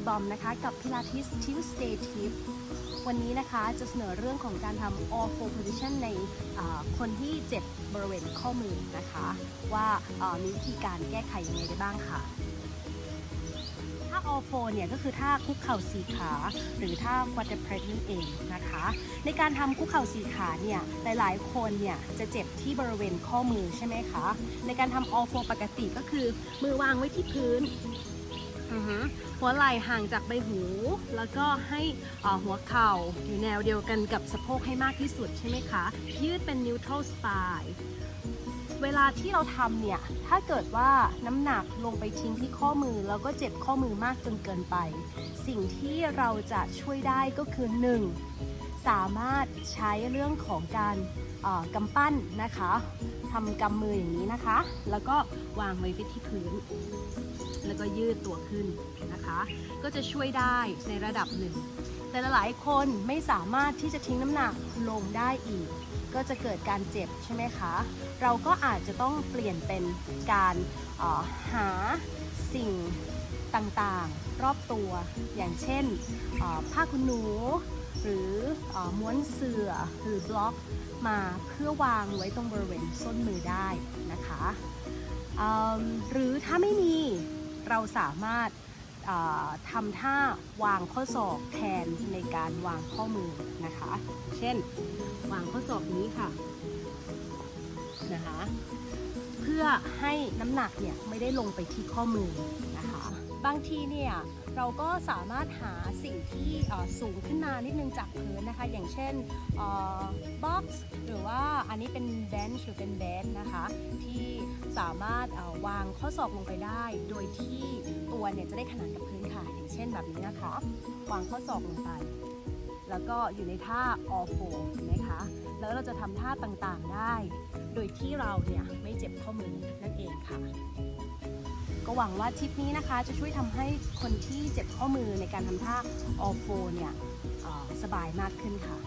ูบอมนะคะกับ Pilates Tuesday Tip วันนี้นะคะจะเสนอเรื่องของการทำ all four position ในคนที่เจ็บบริเวณข้อมือนะคะ ว่ามีวิธีการแก้ไขยังไงได้บ้างค่ะท่า all four เนี่ยก็คือท่าคุกเข่าสี่ขา หรือท่า quadruped นั่นเองนะคะ ในการทำคุกเข่าสี่ขาเนี่ยหลายๆ คนเนี่ยจะเจ็บที่บริเวณข้อมือใช่ไหมคะ ในการทำ all four ปกติก็คือมือวางไว้ที่พื้น หัวไหล่ห่างจากใบหู แล้วก็ให้หัวเข่าอยู่แนวเดียวกันกับสะโพกให้มากที่สุดใช่ไหมคะ ยืดเป็น neutral spine เวลาที่เราทำเนี่ย ถ้าเกิดว่าน้ำหนักลงไปทิ้งที่ข้อมือ แล้วก็เจ็บข้อมือมากจนเกินไป สิ่งที่เราจะช่วยได้ก็คือ 1. สามารถใช้เรื่องของการกำปั้นนะคะทำกำมืออย่างนี้นะคะ แล้วก็วางไว้ที่พื้น ก็ยืดตัวขึ้นนะคะ ก็จะช่วยได้ในระดับหนึ่ง แต่หลายๆคนไม่สามารถที่จะทิ้งน้ำหนักลงได้อีก ก็จะเกิดการเจ็บใช่ไหมคะ เราก็อาจจะต้องเปลี่ยนเป็นการออหาสิ่งต่างๆ รอบตัว อย่างเช่นออผ้าขนหนู หรือออม้วนเสือ่อหรือบล็อกมาเพื่อวางไว้ตรงบริเวณส้นมือได้นะคะเอิ่มหรือถ้าไม่มี เราสามารถทำท่าวางข้อศอกแทนในการวางข้อมือนะคะ เช่น วางข้อศอกนี้ค่ะนะคะ เพื่อให้น้ำหนักเนี่ยไม่ได้ลงไปที่ข้อมือนะคะ บางทีเนี่ยเราก็สามารถหาสิ่งที่สูงขึ้นมานิดนึงจากพื้นนะคะ อย่างเช่นบ็อกซ์หรือว่าอันนี้เป็นเบนช์หรือเป็นเบนนะคะ สามารถวางข้อศอกลงไปได้ โดยที่ตัวเนี่ยจะได้ขนานกับพื้นค่ะอย่างเช่นแบบนี้นะคะ วางข้อศอกลงไป แล้วก็อยู่ในท่า all four เห็นไหมคะ แล้วเราจะทำท่าต่างๆได้ โดยที่เราเนี่ยไม่เจ็บข้อมือนั่นเองค่ะ ก็หวังว่าทริปนี้นะคะ จะช่วยทำให้คนที่เจ็บข้อมือในการทำท่า all four เนี่ยสบายมากขึ้นค่ะ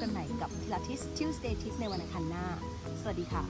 กันใหม่กับ Pilates Tuesday Tip ในวันอังคารหน้า สวัสดีค่ะ